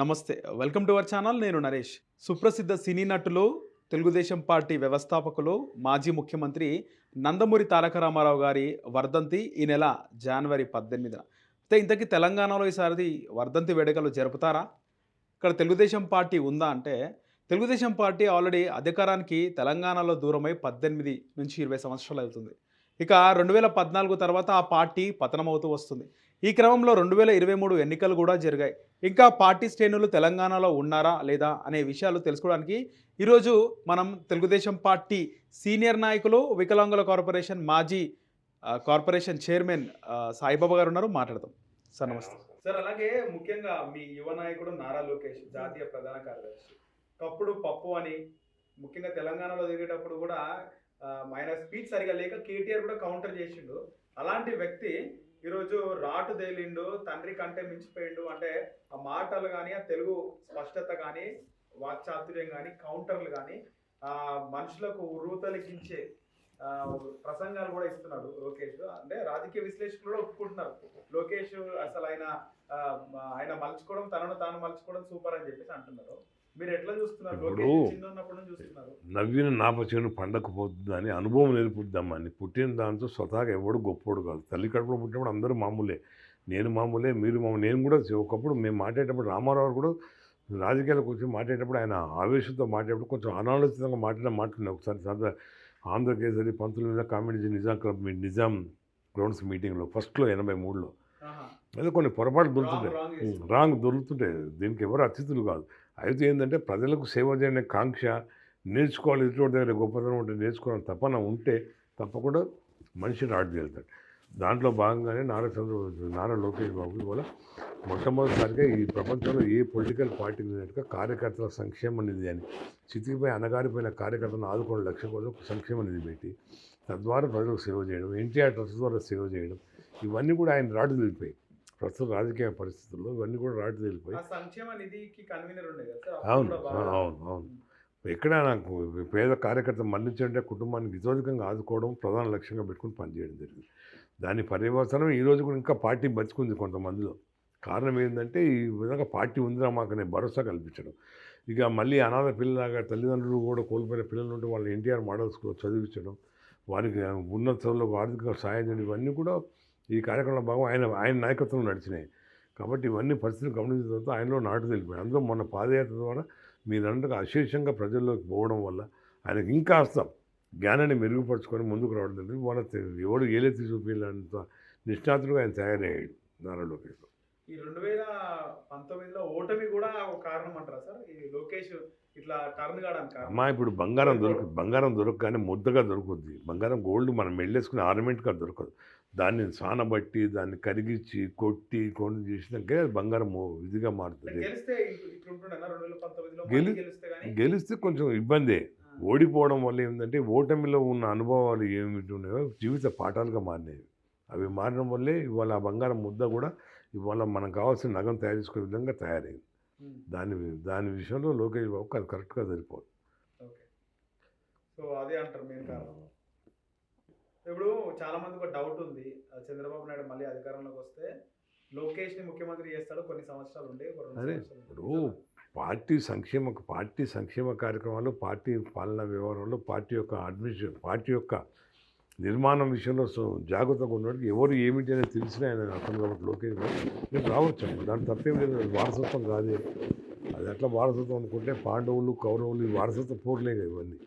నమస్తే. Welcome to our channel. నేను నరేష్. సుప్రసిద్ధ సినీ నటులు తెలుగుదేశం పార్టీ వ్యవస్థాపకులు మాజీ ముఖ్యమంత్రి నందమూరి తారక రామారావు గారి వర్ధంతి ఈ నెల జనవరి పద్దెనిమిదిన. అయితే ఇంతకీ తెలంగాణలో ఈసారి వర్ధంతి వేడుకలు జరుపుతారా? ఇక్కడ తెలుగుదేశం పార్టీ ఉందా అంటే తెలుగుదేశం పార్టీ ఆల్రెడీ అధికారానికి తెలంగాణలో దూరమై పద్దెనిమిది నుంచి ఇరవై సంవత్సరాలు అవుతుంది. ఇక రెండు వేల పద్నాలుగు తర్వాత ఆ పార్టీ పతనమవుతూ వస్తుంది. ఈ క్రమంలో రెండు వేల ఇరవై మూడు ఎన్నికలు కూడా జరిగాయి. ఇంకా పార్టీ శ్రేణులు తెలంగాణలో ఉన్నారా లేదా అనే విషయాలు తెలుసుకోవడానికి ఈరోజు మనం తెలుగుదేశం పార్టీ సీనియర్ నాయకులు వికలాంగుల కార్పొరేషన్ మాజీ కార్పొరేషన్ చైర్మన్ సాయిబాబా గారు ఉన్నారు. మాట్లాడదాం. సార్ నమస్తే. సార్ అలాగే ముఖ్యంగా మీ యువ నాయకుడు నారా లోకేష్ జాతీయ ప్రధాన కార్యదర్శి. కప్పుడు పప్పు అని ముఖ్యంగా తెలంగాణలో తిరిగేటప్పుడు కూడా ఆయన స్పీచ్ సరిగా లేక కేటీఆర్ కూడా కౌంటర్ చేసిండు. అలాంటి వ్యక్తి ఈరోజు రాటు తేలిండు తండ్రి కంటే మించిపోయిండు అంటే ఆ మాటలు కానీ ఆ తెలుగు స్పష్టత కానీ వాక్చాతుర్యం కానీ కౌంటర్లు కానీ ఆ మనుషులకు ఉర్రూతలికించే ఆ, ప్రసంగాలు కూడా ఇస్తున్నాడు లోకేష్. అంటే రాజకీయ విశ్లేషకులు కూడా ఒప్పుకుంటున్నారు. లోకేష్ అసలు ఆయన ఆయన మలుచుకోవడం తనను తాను మలుచుకోవడం సూపర్ అని చెప్పేసి అంటున్నారు. మీరు ఎట్లా చూస్తున్నారు? ఇప్పుడు- నవ్విన నాపచేను పండకపోతుందని అనుభవం నేర్పుద్దామని పుట్టిన దాంతో స్వతహాగా ఎవడు గొప్పోడు కాదు. తల్లి కడుపులో పుట్టినప్పుడు అందరూ మామూలే. నేను మామూలే మీరు మామూలు. నేను కూడా ఒకప్పుడు మేము మాట్లాడేటప్పుడు రామారావు కూడా రాజకీయాలకు వచ్చి మాట్లాడేటప్పుడు ఆయన ఆవేశంతో మాట్లాడేటప్పుడు కొంచెం అనాలోచితంగా మాట్లాడిన మాట్లాడిన ఒకసారి ఆంధ్రకేసరి పంతుల మీద కామెడీ నిజాం క్లబ్ మీ- నిజాం గ్రౌండ్స్ మీటింగ్లో ఫస్ట్లో ఎనభై మూడులో. అదే కొన్ని పొరపాటు దొరుకుతుంటాయి. రాంగ్ దొరుకుతుంటాయి. దీనికి ఎవరు అతిథులు కాదు. అయితే ఏంటంటే ప్రజలకు సేవ చేయని కాంక్ష నేర్చుకోవాలి ఇటువంటి దగ్గర గొప్పతనం ఉంటే నేర్చుకోవాలని తపన ఉంటే తప్పకుండా మనిషి రాడు దాంట్లో భాగంగానే నారా చంద్ర నారా లోకేష్ బాబు కూడా మొట్టమొదటిసారిగా ఈ ప్రపంచంలో ఏ పొలిటికల్ పార్టీకి లేనట్టుగా కార్యకర్తల సంక్షేమ నిధి అని చితికిపోయి అనగారిపోయిన కార్యకర్తలను ఆదుకోవడం లక్ష్యం కోసం సంక్షేమ నిధి పెట్టి తద్వారా ప్రజలకు సేవ చేయడం ఎన్టీఆర్ ట్రస్ట్ ద్వారా సేవ చేయడం ఇవన్నీ కూడా ఆయన రాటు తెలిపాయి ప్రస్తుత రాజకీయ పరిస్థితుల్లో ఇవన్నీ కూడా రాటు తెలిపాయి అవును. అవును అవును ఎక్కడ నాకు పేద కార్యకర్త మరణించంటే కుటుంబానికి ఇతోధికంగా ఆదుకోవడం ప్రధాన లక్ష్యంగా పెట్టుకుని పనిచేయడం జరిగింది. దాని పర్యవసనం ఈ రోజు కూడా ఇంకా పార్టీ బతికుంది కొంతమందిలో. కారణం ఏంటంటే ఈ విధంగా పార్టీ ఉందిరా మాకు అనే భరోసా కల్పించడం. ఇక మళ్ళీ అనాథ పిల్లలాగా తల్లిదండ్రులు కూడా కోల్పోయిన పిల్లలు ఉంటే వాళ్ళు ఎన్టీఆర్ మోడల్ స్కూల్ చదివించడం వారికి ఉన్నత చదువులకు ఆర్థిక సహాయం చేయడం ఇవన్నీ కూడా ఈ కార్యక్రమంలో భాగం ఆయన ఆయన నాయకత్వంలో నడిచినాయి. కాబట్టి ఇవన్నీ పరిస్థితులు గమనించిన తర్వాత ఆయనలో నాటు తెలిపాయి అందులో మొన్న పాదయాత్ర ద్వారా మీరందరూ అశేషంగా ప్రజల్లోకి పోవడం వల్ల ఆయనకి ఇంకా వస్తాం జ్ఞానాన్ని మెరుగుపరుచుకొని ముందుకు రావడం జరిగింది. వాళ్ళ ఎవడు ఏలెత్తి చూపించాలంత నిష్ణాతుడుగా ఆయన తయారయ్యాడు నారా లోకేష్. ఈ రెండు వేల పంతొమ్మిదిలో ఓటమి కూడా ఒక కారణం అంటారా సార్? ఈ లోకేష్ ఇట్లా టర్న్ కావడానికి అమ్మా ఇప్పుడు బంగారం దొరక బంగారం దొరకగానే ముద్దగా దొరుకుద్ది. బంగారం గోల్డ్ మనం మెళ్ళేసుకుని ఆర్నమెంట్గా దొరకదు. దాన్ని సానబట్టి దాన్ని కరిగించి కొట్టి కొన్ని చేసినాకే అది బంగారం ఇదిగా మారుతుంది. గెలిస్తే గెలి- కొంచెం ఇబ్బందే. ఓడిపోవడం వల్ల ఏంటంటే ఓటమిలో ఉన్న అనుభవాలు ఏమిటి ఉన్నాయో జీవిత పాఠాలుగా మారినాయి. అవి మారడం వల్లే ఇవాళ ఆ బంగారం ముద్ద కూడా ఇవాళ మనకు కావాల్సిన నగం తయారు చేసుకునే విధంగా తయారైంది. దాని దాని విషయంలో లోకేష్ బాబుకి అది కరెక్ట్గా సరిపోదు. సో అదే అంటారు ఇప్పుడు చాలా మందికి ఒక డౌట్ ఉంది. చంద్రబాబు నాయుడు మళ్ళీ అధికారంలోకి వస్తే లోకేష్ని ముఖ్యమంత్రి చేస్తాడు. కొన్ని సంవత్సరాలు ఉండి అదే. ఇప్పుడు పార్టీ సంక్షేమ పార్టీ సంక్షేమ కార్యక్రమాలు పార్టీ పాలనా వ్యవహారంలో పార్టీ యొక్క అడ్మినిస్ట్రేషన్ పార్టీ యొక్క నిర్మాణం విషయంలో జాగ్రత్తగా ఉన్నవాడికి ఎవరు ఏమిటి అనేది తెలిసిన ఆయన అతను కాబట్టి లోకేష్ నేను రావచ్చు అమ్మ దాని తప్పేం లేదు అది వారసత్వం కాదే. అది ఎట్లా వారసత్వం అనుకుంటే పాండవులు కౌరవులు ఈ వారసత్వ పోర్లే కదా ఇవన్నీ.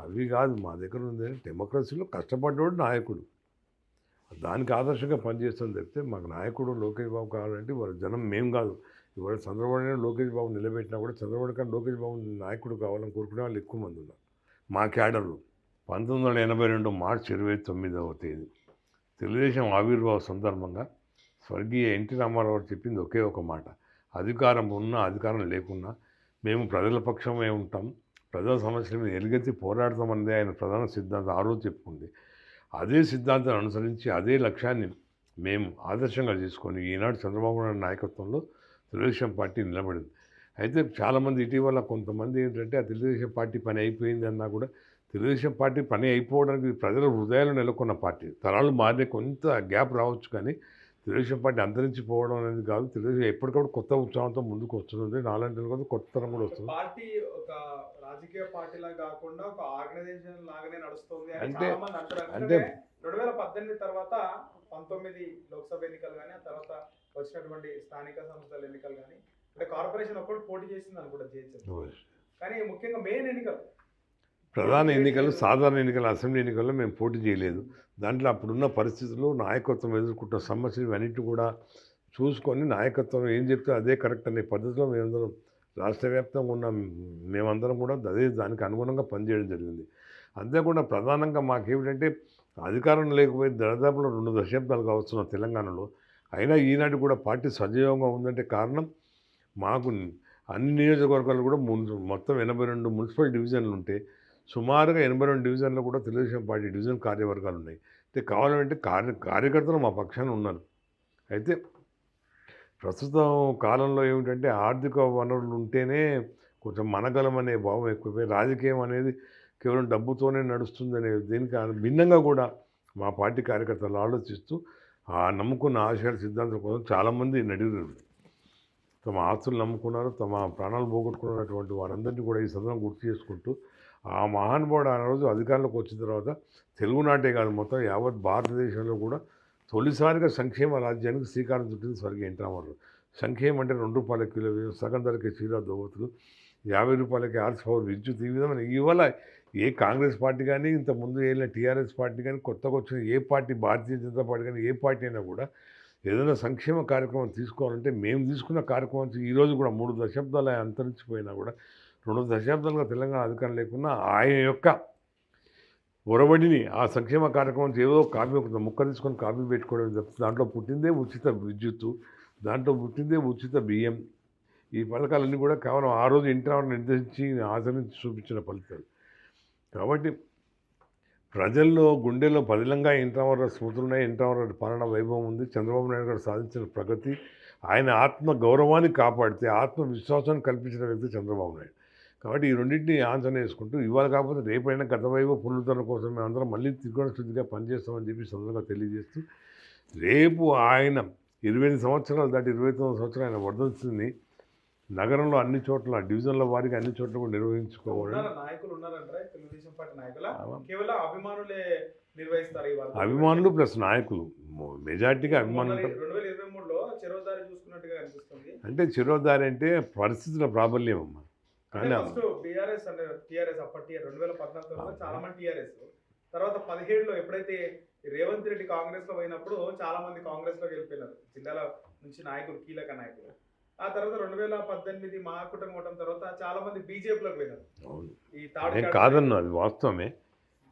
అవి కాదు మా దగ్గర ఉంది డెమోక్రసీలో కష్టపడ్డవాడు నాయకుడు. దానికి ఆదర్శంగా పనిచేస్తాను చెప్తే మాకు నాయకుడు లోకేష్ బాబు కావాలంటే వాళ్ళ జనం మేం కాదు. ఇవాళ చంద్రబాబు లోకేష్ బాబు నిలబెట్టినా కూడా చంద్రబాబు కానీ లోకేష్ బాబు నాయకుడు కావాలని కోరుకునే వాళ్ళు ఎక్కువ మంది ఉన్నారు. మా క్యాడర్లు పంతొమ్మిది వందల ఎనభై రెండు మార్చి ఇరవై తొమ్మిదవ తేదీ. తెలుగుదేశం ఆవిర్భావ సందర్భంగా స్వర్గీయ ఎన్టీ రామారావు గారు చెప్పింది ఒకే ఒక మాట. అధికారం ఉన్నా అధికారం లేకున్నా మేము ప్రజల పక్షమే ఉంటాం. ప్రజా సమస్యల మీద ఎలుగెత్తి పోరాడతామన్నదే ఆయన ప్రధాన సిద్ధాంతం. ఆ రోజు చెప్పుకుంది. అదే సిద్ధాంతాన్ని అనుసరించి అదే లక్ష్యాన్ని మేము ఆదర్శంగా తీసుకొని ఈనాడు చంద్రబాబు నాయుడు నాయకత్వంలో తెలుగుదేశం పార్టీ నిలబడింది. అయితే చాలామంది ఇటీవల కొంతమంది ఏంటంటే ఆ తెలుగుదేశం పార్టీ పని అయిపోయింది అన్నా కూడా తెలుగుదేశం పార్టీ పని అయిపోవడానికి ప్రజల హృదయాలు నెలకొన్న పార్టీ. తరాలు మారే కొంత గ్యాప్ రావచ్చు కానీ తెలుగుదేశం పార్టీ అంతరించిపోవడం అనేది కాదు. తెలుగుదేశం ఎప్పటికప్పుడు కొత్త ఉత్సాహంతో ముందుకు వస్తుంది నాలుగు కొత్త తరం కూడా వస్తుంది. పార్టీ ఒక రాజకీయ పార్టీలా కాకుండా ఒక ఆర్గనైజేషన్ లాగానే నడుస్తుంది అని అంటే- చాలా మంది అంటారు. అంటే- రెండు వేల పద్దెనిమిది తర్వాత పంతొమ్మిది లోక్సభ ఎన్నికలు కానీ ఆ తర్వాత వచ్చినటువంటి స్థానిక సంస్థల ఎన్నికలు కానీ అంటే కార్పొరేషన్ ఒక్కటి పోటీ చేసింది అనుకుంటా జేహెచ్ఎం కానీ ముఖ్యంగా మెయిన్ ఎన్నికలు. ప్రధాన ఎన్నికలు సాధారణ ఎన్నికలు అసెంబ్లీ ఎన్నికల్లో మేము పోటీ చేయలేదు. దాంట్లో అప్పుడున్న పరిస్థితులు నాయకత్వం ఎదుర్కొంటున్న సమస్యలు ఇవన్నిటి కూడా చూసుకొని నాయకత్వం ఏం చెప్తే అదే కరెక్ట్ అనే పద్ధతిలో మేమందరం రాష్ట్ర వ్యాప్తంగా ఉన్న మేమందరం కూడా అదే దానికి అనుగుణంగా పనిచేయడం జరిగింది. అంతేకాకుండా ప్రధానంగా మాకేమిటంటే అధికారం లేకపోయి దాదాపులో రెండు దశాబ్దాలు కావస్తున్న తెలంగాణలో. అయినా ఈనాటి కూడా పార్టీ సజీవంగా ఉందంటే కారణం మాకు అన్ని నియోజకవర్గాలు కూడా మొత్తం ఎనభై రెండు మున్సిపల్ డివిజన్లు ఉంటే సుమారుగా ఎనభై రెండు డివిజన్లు కూడా తెలుగుదేశం పార్టీ డివిజన్ కార్యవర్గాలు ఉన్నాయి. అయితే కావాలంటే కార్య కార్యకర్తలు మా పక్షాన ఉన్నారు. అయితే ప్రస్తుతం కాలంలో ఏమిటంటే ఆర్థిక వనరులు ఉంటేనే కొంచెం మనగలం అనే భావం ఎక్కువైపోయి రాజకీయం అనేది కేవలం డబ్బుతోనే నడుస్తుందనే దీనికి భిన్నంగా కూడా మా పార్టీ కార్యకర్తలు ఆలోచిస్తూ ఆ నమ్ముకున్న ఆశయాల సిద్ధాంతం కోసం చాలామంది నడిగారు తమ ఆస్తులు నమ్ముకున్నారు తమ ప్రాణాలు పోగొట్టుకున్నటువంటి వారందరినీ కూడా ఈ సందర్భం గుర్తు చేసుకుంటూ ఆ మహానుభావుడు ఆ రోజు అధికారంలోకి వచ్చిన తర్వాత తెలుగునాటే కాదు మొత్తం యావత్ భారతదేశంలో కూడా తొలిసారిగా సంక్షేమ రాజ్యానికి శ్రీకారం చుట్టింది స్వర్గీయ ఎన్ సంక్షేమం అంటే రెండు రూపాయల కిలో బియ్యం, సగం ధరకి చీర దోవతులు యాభై రూపాయలకి ఆర్స్ పవర్ విద్యుత్ ఈ విధమైన ఇవాళ ఏ కాంగ్రెస్ పార్టీ కానీ ఇంత ముందు వెళ్ళిన టీఆర్ఎస్ పార్టీ కానీ కొత్తగా వచ్చిన ఏ పార్టీ భారతీయ జనతా పార్టీ కానీ ఏ పార్టీ అయినా కూడా ఏదైనా సంక్షేమ కార్యక్రమం తీసుకోవాలంటే మేము తీసుకున్న కార్యక్రమం ఈరోజు కూడా మూడు దశాబ్దాలు అంతరించిపోయినా కూడా రెండు దశాబ్దాలుగా తెలంగాణ అధికారం లేకున్నా ఆయన యొక్క ఒరబడిని ఆ సంక్షేమ కార్యక్రమం ఏదో కాపీ ఒక ముక్క తీసుకొని కాపీ పెట్టుకోవడం తప్పితే దాంట్లో పుట్టిందే ఉచిత విద్యుత్తు దాంట్లో పుట్టిందే ఉచిత బియ్యం. ఈ పథకాలన్నీ కూడా కేవలం ఆ రోజు ఇంటర్ నిర్దేశించి ఆచరించి చూపించిన ఫలితాలు. కాబట్టి ప్రజల్లో గుండెల్లో పదిలంగా ఇంట్రావర స్మృతులున్నాయి ఇంట్రావర పాలన వైభవం ఉంది. చంద్రబాబు నాయుడు గారు సాధించిన ప్రగతి ఆయన ఆత్మ గౌరవాన్ని కాపాడితే ఆత్మవిశ్వాసాన్ని కల్పించిన వ్యక్తి చంద్రబాబు నాయుడు. కాబట్టి ఈ రెండింటిని ఆంచన వేసుకుంటూ ఇవాళ కాకపోతే రేపైనా గత వైభవ పునరుద్ధరణ కోసం మేమందరం మళ్ళీ త్రికోణ శుద్ధిగా పనిచేస్తామని చెప్పి సందర్భంగా తెలియజేస్తూ రేపు ఆయన ఇరవై ఎనిమిది సంవత్సరాలు దాటి ఇరవై తొమ్మిది సంవత్సరాలు ఆయన వర్ధంతిని నగరంలో అన్ని చోట్ల డివిజన్ల వారికి అన్ని చోట్ల కూడా నిర్వహించుకోవాలి. అభిమానులే ప్లస్ నాయకులు మెజార్టీగా అభిమానులు అంటే చిరోదారి అంటే పరిస్థితుల ప్రాబల్యం అమ్మ ఫస్ట్ బీఆర్ఎస్ అంటే టీఆర్ఎస్ అప్పటి రెండు వేల పద్నాలుగులో చాలా మంది టీఆర్ఎస్. తర్వాత పదిహేడులో ఎప్పుడైతే రేవంత్ రెడ్డి కాంగ్రెస్లో పోయినప్పుడు చాలా మంది కాంగ్రెస్లోకి వెళ్ళిపోయినారు జిల్లాల నుంచి నాయకులు కీలక నాయకులు ఆ తర్వాత రెండు వేల పద్దెనిమిది మహాకూటమి అవడం తర్వాత చాలా మంది బీజేపీలోకి పోయినారు. ఈ తాడు నేను కాదన్ను అది వాస్తవమే.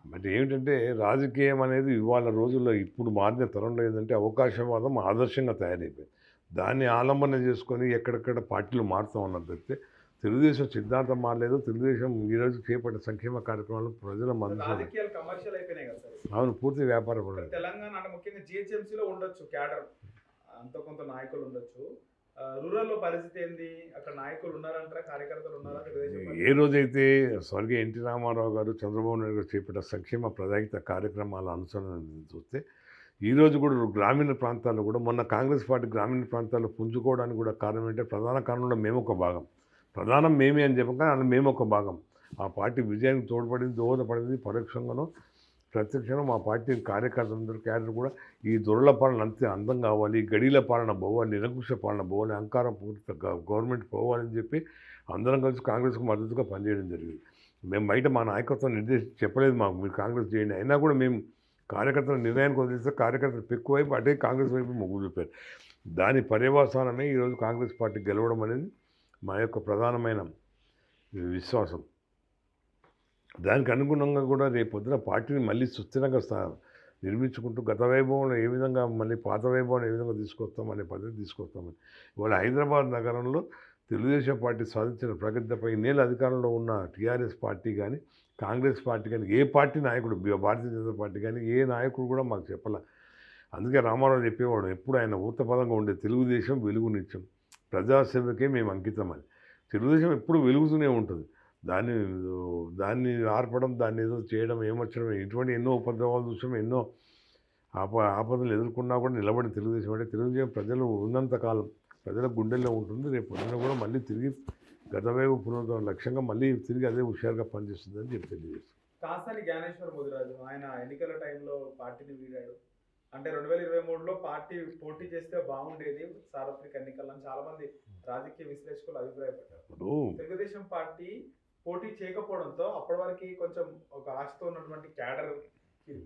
బట్ ఏమిటంటే రాజకీయం అనేది ఇవాళ రోజుల్లో ఇప్పుడు మారిన తరంలో ఏంటంటే అవకాశవాదం ఆదర్శంగా తయారైపోయింది. దాన్ని ఆలంబన చేసుకొని ఎక్కడెక్కడ పార్టీలు మారుతూ ఉన్నారు తప్పితే తెలుగుదేశం సిద్ధాంతం మారలేదు. తెలుగుదేశం ఈరోజు చేపట్టిన సంక్షేమ కార్యక్రమాలు ప్రజల అవును పూర్తి వ్యాపార తెలంగాణ అంటే ముఖ్యంగా GHMC లో ఉండొచ్చు క్యాడర్. అంత కొంత నాయకులు ఉండొచ్చు. రూరల్లో పరిస్థితి ఏంది? అక్కడ నాయకులు ఉన్నారంటారా? కార్యకర్తలు ఉన్నారా? ఏ రోజైతే స్వర్గీయ ఎన్టీ రామారావు గారు చంద్రబాబు నాయుడు గారు చేపట్టిన సంక్షేమ ప్రజాహిత కార్యక్రమాల అనుసరణ చూస్తే ఈ రోజు కూడా గ్రామీణ ప్రాంతాల్లో కూడా మొన్న కాంగ్రెస్ పార్టీ గ్రామీణ ప్రాంతాల్లో పుంజుకోవడానికి కూడా కారణం ఏంటంటే ప్రధాన కారణంలో మేము ఒక భాగం. ప్రధానం మేమే అని చెప్పక అందులో మేము ఒక భాగం. ఆ పార్టీ విజయానికి తోడ్పడింది దోహదపడింది పరోక్షంగానో. ప్రత్యక్షంగా మా పార్టీ కార్యకర్తలందరూ క్యాడర్ కూడా ఈ దొరల పాలన అంతే అందం కావాలి గడిల పాలన పోవాలి నిరంకుశ పాలన పోవాలి అహంకారం పూర్తి గవర్నమెంట్ పోవాలని చెప్పి అందరం కలిసి కాంగ్రెస్కు మద్దతుగా పనిచేయడం జరిగింది. మేము బయట మా నాయకత్వం నిర్దేశించి చెప్పలేదు మాకు మీరు కాంగ్రెస్ చేయండి. అయినా కూడా మేము కార్యకర్తల నిర్ణయానికి వదిలేస్తే కార్యకర్తలు ఎక్కువ అటే కాంగ్రెస్ వైపు మొగ్గు చూపారు. దాని పర్యవసానమే ఈరోజు కాంగ్రెస్ పార్టీ గెలవడం అనేది మా యొక్క ప్రధానమైన విశ్వాసం. దానికి అనుగుణంగా కూడా రేపు పొద్దున పార్టీని మళ్ళీ సుస్థిరంగా స్థా నిర్మించుకుంటూ గత వైభవం ఏ విధంగా మళ్ళీ పాత వైభవం ఏ విధంగా తీసుకొస్తాం అనే పద్ధతి తీసుకొస్తామని. ఇవాళ హైదరాబాద్ నగరంలో తెలుగుదేశం పార్టీ సాధించిన ప్రగతిపై నేల అధికారంలో ఉన్న టీఆర్ఎస్ పార్టీ కానీ కాంగ్రెస్ పార్టీ కానీ ఏ పార్టీ నాయకుడు భారతీయ జనతా పార్టీ కానీ ఏ నాయకుడు కూడా మాకు చెప్పాల. అందుకే రామారావు చెప్పేవాడు ఎప్పుడు ఆయన ఊతపదంగా ఉండే తెలుగుదేశం వెలుగు నిత్యం. ప్రజాసేవకే మేము అంకితం అని. తెలుగుదేశం ఎప్పుడు వెలుగుతూనే ఉంటుంది. దాన్ని దాన్ని ఆర్పడం దాన్ని ఏదో చేయడం ఏమొచ్చడం ఇటువంటి ఎన్నో ఉపద్రవాలు చూసాం ఎన్నో ఆప ఆపదలు ఎదుర్కొన్నా కూడా నిలబడి తెలుగుదేశం అంటే తెలుగుదేశం ప్రజలు ఉన్నంత కాలం ప్రజల గుండెల్లో ఉంటుంది. రేపు పొద్దున కూడా మళ్ళీ తిరిగి గతవేగ పునరుద్ధరణ లక్ష్యంగా మళ్ళీ తిరిగి అదే హుషారుగా పనిచేస్తుందని చెప్పి తెలియజేస్తాను కాసాని జ్ఞానేశ్వర ముదిరాజు ఆయన ఎన్నికల టైంలో పార్టీని వీడాడు. అంటే రెండు వేల ఇరవై మూడులో పార్టీ పోటీ చేస్తే బాగుండేది సార్వత్రిక ఎన్నికలను చాలా మంది రాజకీయ విశ్లేషకులు అభిప్రాయపడ్డారు. తెలుగుదేశం పార్టీ పోటీ చేయకపోవడంతో అప్పటి వరకు కొంచెం ఒక ఆశతో ఉన్నటువంటి క్యాడర్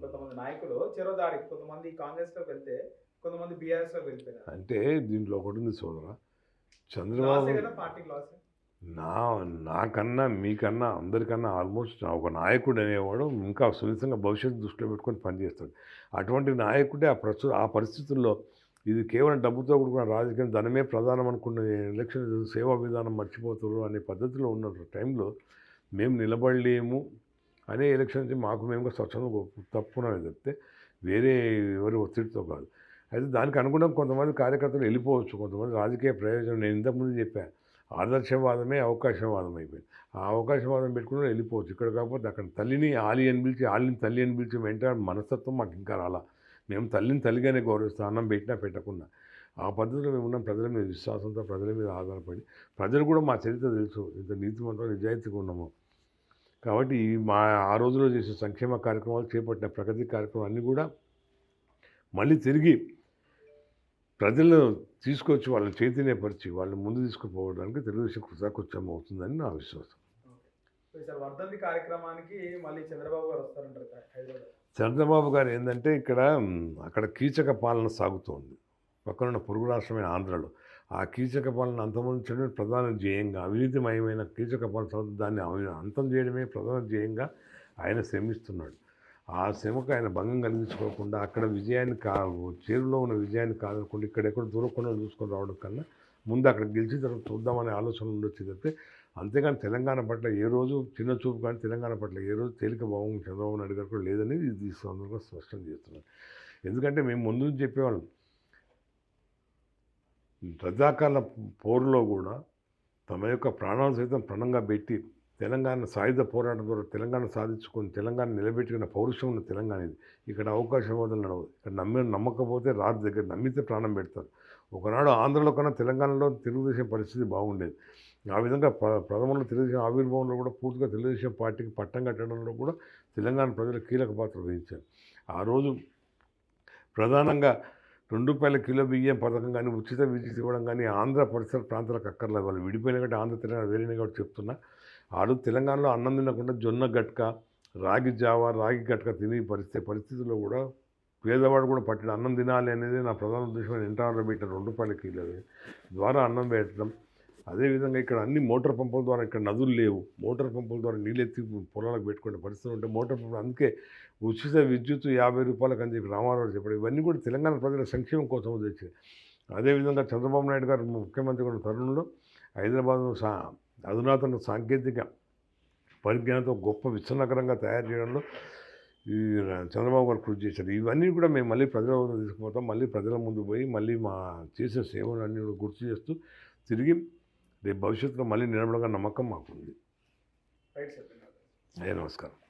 కొంతమంది నాయకులు చెరోదారికి కొంతమంది కాంగ్రెస్లోకి వెళ్తే కొంతమంది బీఆర్ఎస్లోకి వెళ్ళిపోయినారు. అంటే దీంట్లో ఒకటి ఉంది సోదర చంద్రబాబు కదా పార్టీకి లాస్ నా నాకన్నా మీకన్నా అందరికన్నా ఆల్మోస్ట్ ఒక నాయకుడు అనేవాడు ఇంకా సున్నితంగా భవిష్యత్తు దృష్టిలో పెట్టుకొని పనిచేస్తాడు. అటువంటి నాయకుడే ఆ ప్రస్తు ఆ పరిస్థితుల్లో ఇది కేవలం డబ్బుతో కూడుకున్న రాజకీయం ధనమే ప్రధానం అనుకున్న ఎలక్షన్ సేవా విధానం మర్చిపోతారు అనే పద్ధతిలో ఉన్న టైంలో మేము నిలబడలేము అనే ఎలక్షన్ నుంచి మాకు మేము స్వచ్ఛంగా తప్పున చెప్తే వేరే ఎవరి ఒత్తిడితో కాదు. అయితే దానికి అనుగుణంగా కొంతమంది కార్యకర్తలు వెళ్ళిపోవచ్చు కొంతమంది రాజకీయ ప్రయోజనం. నేను ఇంతకుముందు చెప్పాను ఆదర్శవాదమే అవకాశవాదం అయిపోయింది ఆ అవకాశవాదం పెట్టుకుని వెళ్ళిపోవచ్చు. ఇక్కడ కాకపోతే అక్కడ తల్లిని ఆలి అని పిలిచి ఆలిని తల్లి అని పిలిచి వెంటనే మనస్తత్వం మాకు ఇంకా రాలా. మేము తల్లిని తల్లిగానే గౌరవిస్తాం అన్నం పెట్టినా పెట్టకుండా. ఆ పద్ధతిలో మేము ఉన్న. ప్రజల మీద విశ్వాసంతో ప్రజల మీద ఆధారపడి. ప్రజలు కూడా మా చరిత్ర తెలుసు. ఇంత నీతిమంతం నిజాయితీగా ఉన్నాము. కాబట్టి ఈ మా ఆ రోజులో చేసే సంక్షేమ కార్యక్రమాలు చేపట్టిన ప్రగతి కార్యక్రమాలు అన్నీ కూడా మళ్ళీ తిరిగి ప్రజలను తీసుకొచ్చి వాళ్ళని చైతన్యపరిచి వాళ్ళని ముందు తీసుకుపోవడానికి తెలుగుదేశం కృతకృత్యం అవుతుందని నా విశ్వాసం. వర్ధంతి కార్యక్రమానికి మళ్ళీ చంద్రబాబు గారు వస్తారంటారు హైదరాబాద్. చంద్రబాబు గారు ఏంటంటే ఇక్కడ అక్కడ కీచక పాలన సాగుతోంది. పక్కనున్న పొరుగు రాష్ట్రమైన ఆంధ్రలో. ఆ కీచక పాలన అంతమొందించడమే ప్రధాన ధ్యేయంగా అవినీతిమయమైన కీచక పాలన దాన్ని అంతం చేయడమే ప్రధాన ధ్యేయంగా ఆయన శ్రమిస్తున్నాడు. ఆ శ్రమకు ఆయన భంగం కలిగించుకోకుండా అక్కడ విజయాన్ని కా చేరులో ఉన్న విజయాన్ని కాదనుకుంటే ఇక్కడెక్కడ దూరకుండా చూసుకొని రావడం కన్నా ముందు అక్కడ గెలిచిన తర్వాత చూద్దామనే ఆలోచన ఉండొచ్చు తప్పితే అంతేగాని తెలంగాణ పట్ల ఏ రోజు చిన్న చూపు కానీ తెలంగాణ పట్ల ఏ రోజు తేలిక భావం చంద్రబాబు నాయుడు గారు కూడా లేదని ఇది ఈ సందర్భంగా స్పష్టం చేస్తున్నాను ఎందుకంటే మేము ముందు నుంచి చెప్పేవాళ్ళం. రజాకాల పోరులో కూడా తమ యొక్క ప్రాణాలు సైతం ప్రణంగా పెట్టి తెలంగాణ సాయుధ పోరాటం ద్వారా తెలంగాణ సాధించుకొని తెలంగాణ నిలబెట్టుకున్న పౌరుషం ఉన్న తెలంగాణ ఇది. ఇక్కడ అవకాశవాదం నడవదు ఇక్కడ నమ్మి నమ్మకపోతే రాజు దగ్గర నమ్మితే ప్రాణం పెడతారు. ఒకనాడు ఆంధ్రలో కన్నా తెలంగాణలో తెలుగుదేశం పరిస్థితి బాగుండేది. ఆ విధంగా ప్రథమంలో తెలుగుదేశం ఆవిర్భావంలో కూడా పూర్తిగా తెలుగుదేశం పార్టీకి పట్టం కట్టడంలో కూడా తెలంగాణ ప్రజలు కీలక పాత్ర వహించారు. ఆ రోజు ప్రధానంగా రెండు రూపాయల కిలో బియ్యం పథకం కానీ ఉచిత విద్యుత్ ఇవ్వడం కానీ ఆంధ్ర పరిసర ప్రాంతాలకు అక్కర్లేదు. వాళ్ళు విడిపోయిన కాబట్టి ఆంధ్ర తెలంగాణ వేరేనే కాబట్టి చెప్తున్నా. ఆడు తెలంగాణలో అన్నం తినకుండా జొన్న గట్క రాగి జావ రాగి గట్క తినే పరిస్థితి పరిస్థితుల్లో కూడా పేదవాడు కూడా పట్టిన అన్నం తినాలి అనేది నా ప్రధాన ఉద్దేశం. ఇంటర్లో పెట్టిన రెండు రూపాయల కిలో ద్వారా అన్నం పెట్టడం అదేవిధంగా ఇక్కడ అన్ని మోటార్ పంపుల ద్వారా ఇక్కడ నదులు లేవు. మోటార్ పంపుల ద్వారా నీళ్ళు ఎత్తి పొలాలకు పెట్టుకునే పరిస్థితులు ఉంటే మోటార్ పంపులు అందుకే ఉచిత విద్యుత్ యాభై రూపాయలకు అని చెప్పి రామారావు చెప్పాడు. ఇవన్నీ కూడా తెలంగాణ ప్రజల సంక్షేమం కోసం తెచ్చింది అదేవిధంగా చంద్రబాబు నాయుడు గారు ముఖ్యమంత్రి ఉన్న తరుణంలో హైదరాబాద్ సా అధునాతన సాంకేతిక పరిజ్ఞానంతో గొప్ప విశ్వనగరంగా తయారు చేయడంలో ఈ చంద్రబాబు గారు కృషి చేశారు. ఇవన్నీ కూడా మేము మళ్ళీ ప్రజల వద్ద తీసుకుపోతాం. మళ్ళీ ప్రజల ముందు పోయి మళ్ళీ మా చేసే సేవలు అన్నీ కూడా గుర్తు చేస్తూ తిరిగి రేపు భవిష్యత్తులో మళ్ళీ నిలబడగా నమ్మకం మాకుంది. రైట్ సార్ అయ్యా నమస్కారం.